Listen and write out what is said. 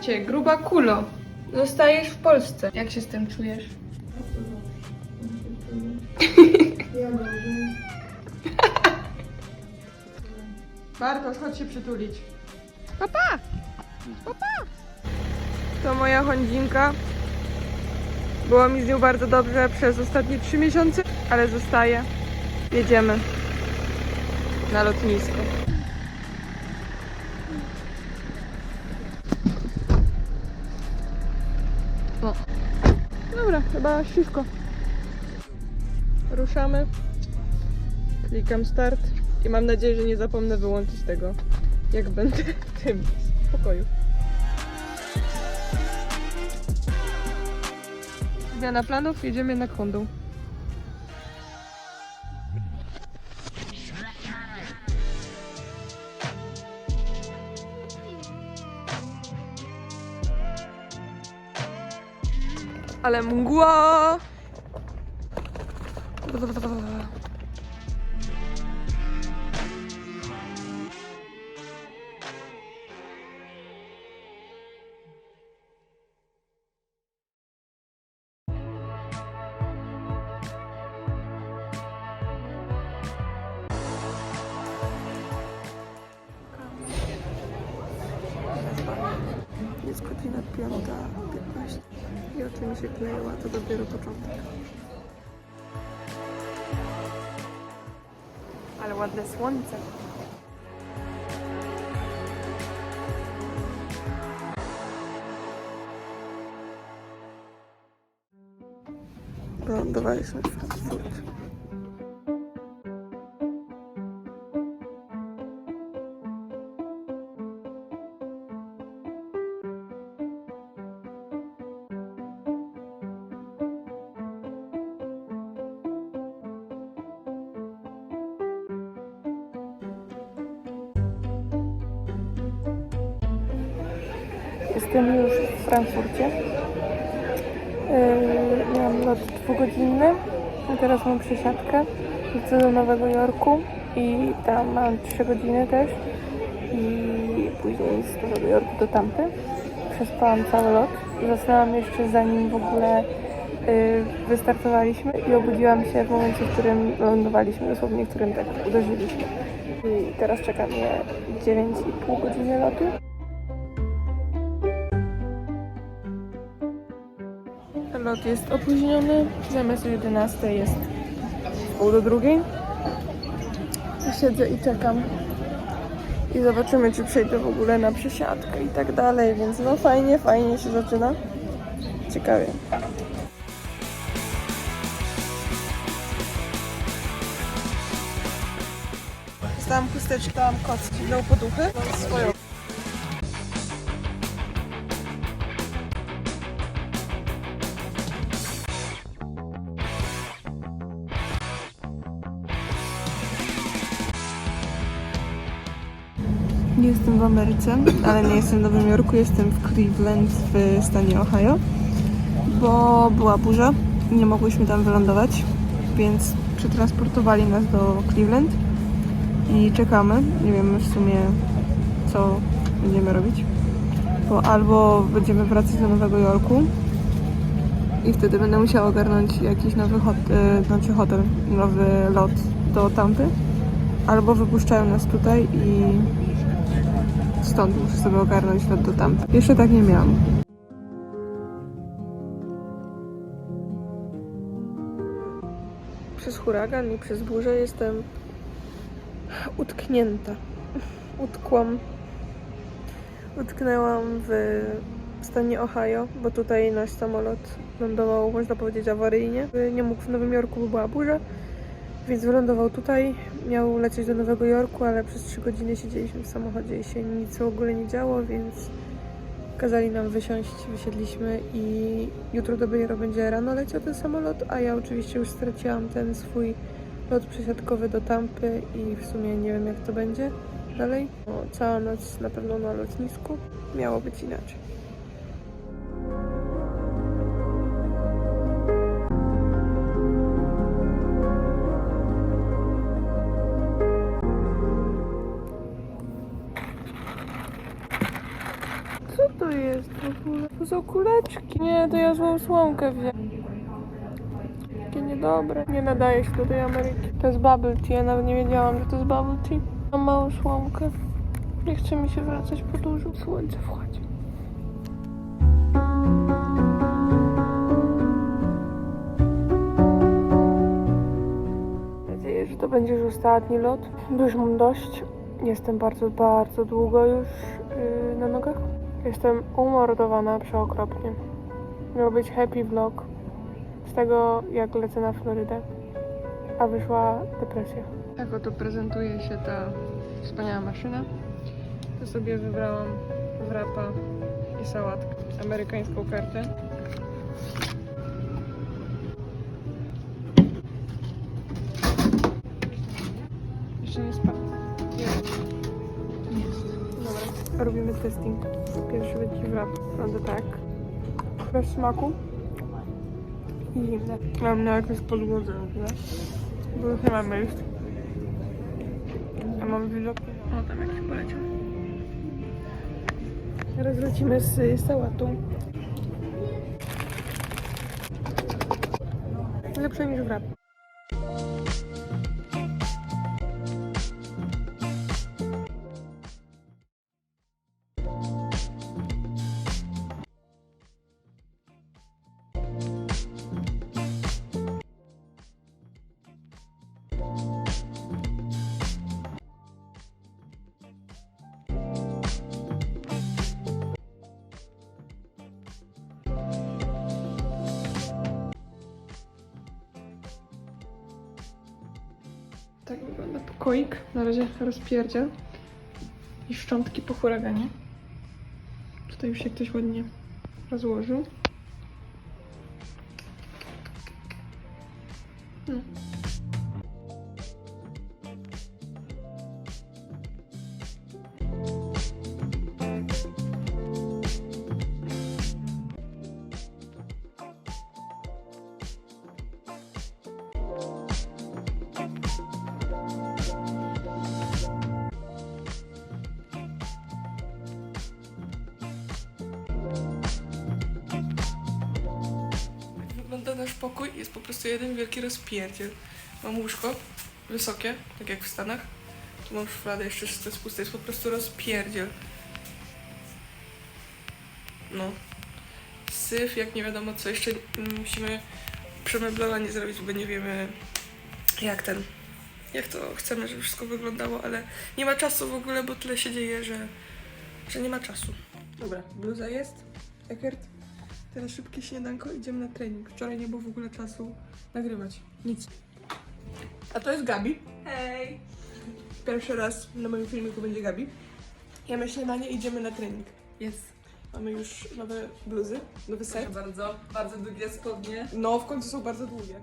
Cię, gruba kulo. Zostajesz w Polsce. Jak się z tym czujesz? Bartosz, chodź się przytulić. Papa! Papa! To moja Hondzinka. Było mi z nią bardzo dobrze przez ostatnie trzy miesiące, ale zostaje. Jedziemy na lotnisko. Dobra, chyba wszystko. Ruszamy. Klikam start i mam nadzieję, że nie zapomnę wyłączyć tego, jak będę w tym pokoju. Zmiana planów, jedziemy na kondą. Ale mgła! Jest godzina 5.15 i oczy mi się kleiła, to dopiero początek. Ale ładne słońce. Wylądowaliśmy w Frankfurcie. Jestem już w Frankfurcie. Yy, miałam lot dwugodzinny, teraz mam przesiadkę. Lecę do Nowego Jorku i tam mam 3 godziny też. I później z Nowego Jorku do Tampy. Przespałam cały lot. Zasnęłam jeszcze zanim w ogóle yy, wystartowaliśmy i obudziłam się w momencie, w którym lądowaliśmy, dosłownie w którym tak uderzyliśmy. I teraz czeka mnie 9,5 godziny lotu. Lot jest opóźniony, zamiast o 11 jest pół do drugiej. Siedzę i czekam. I zobaczymy, czy przejdę w ogóle na przesiadkę i tak dalej, więc no fajnie, fajnie się zaczyna. Ciekawie. Dostałam chusteczkę, dałam kostki, dał poduchy. Mam swoją. Jestem w Ameryce, ale nie jestem w Nowym Jorku, jestem w Cleveland w stanie Ohio, bo była burza nie mogłyśmy tam wylądować, więc przetransportowali nas do Cleveland i czekamy. Nie wiemy w sumie, co będziemy robić, bo albo będziemy wracać do Nowego Jorku i wtedy będę musiała ogarnąć jakiś nowy hotel, znaczy hotel, nowy lot do Tampy, albo wypuszczają nas tutaj i stąd muszę sobie ogarnąć lot do tam. Jeszcze tak nie miałam. Przez huragan i przez burzę jestem utknięta. Utkłam. Utknęłam w stanie Ohio, bo tutaj nasz samolot lądował, można powiedzieć, awaryjnie. Nie mógł w Nowym Jorku, bo była burza. Więc wylądował tutaj, miał lecieć do Nowego Jorku, ale przez 3 godziny siedzieliśmy w samochodzie i się nic w ogóle nie działo, więc kazali nam wysiąść, wysiedliśmy i jutro dopiero będzie rano leciał ten samolot, a ja oczywiście już straciłam ten swój lot przesiadkowy do Tampy i w sumie nie wiem jak to będzie dalej. No, cała noc na pewno na lotnisku, miało być inaczej. To są kuleczki. Nie, to ja złą słomkę wziąłem. Takie niedobre. Nie nadaje się do tej Ameryki. To jest bubble tea. Ja nawet nie wiedziałam, że to jest bubble tea. Mam małą słomkę. Nie chce mi się wracać po dużo. Słońce wchodzi. Mam nadzieję, że to będzie już ostatni lot. Już mam dość. Jestem bardzo, bardzo długo już yy, na nogach. Jestem umordowana przeokropnie. Miał być happy vlog z tego, jak lecę na Florydę, a wyszła depresja. Tak oto prezentuje się ta wspaniała maszyna. To sobie wybrałam wrapa i sałatkę, amerykańską kartę. Jeszcze nie spadł. Robimy testing. Pierwszy wrap, prawda tak. Bez smaku. I zimne. Mam na jakieś podłodze? Bo już nie mam miejsc. A mam widok. O, tam jakiś poleciał. Teraz lecimy z sałatą. Lepsze niż wrap. Pokoik. Na razie rozpierdziel. I szczątki po huraganie. Tutaj już się ktoś ładnie rozłożył. No. Nasz pokój jest po prostu jeden wielki rozpierdziel. Mam łóżko wysokie, tak jak w Stanach. Tu mam szufladę, jeszcze wszystko jest puste, jest po prostu rozpierdziel. No. Syf, jak nie wiadomo co, jeszcze musimy przemeblowanie zrobić, bo nie wiemy jak ten, jak to chcemy, żeby wszystko wyglądało, ale nie ma czasu w ogóle, bo tyle się dzieje, że, że nie ma czasu. Dobra, bluza jest. Eckert. Teraz szybkie śniadanko, idziemy na trening. Wczoraj nie było w ogóle czasu nagrywać. Nic. A to jest Gabi. Hej! Pierwszy raz na moim filmiku będzie Gabi. Jemy śniadanie, idziemy na trening. Jest. Mamy już nowe bluzy, nowy set. Bardzo, bardzo długie spodnie. No, w końcu są bardzo długie.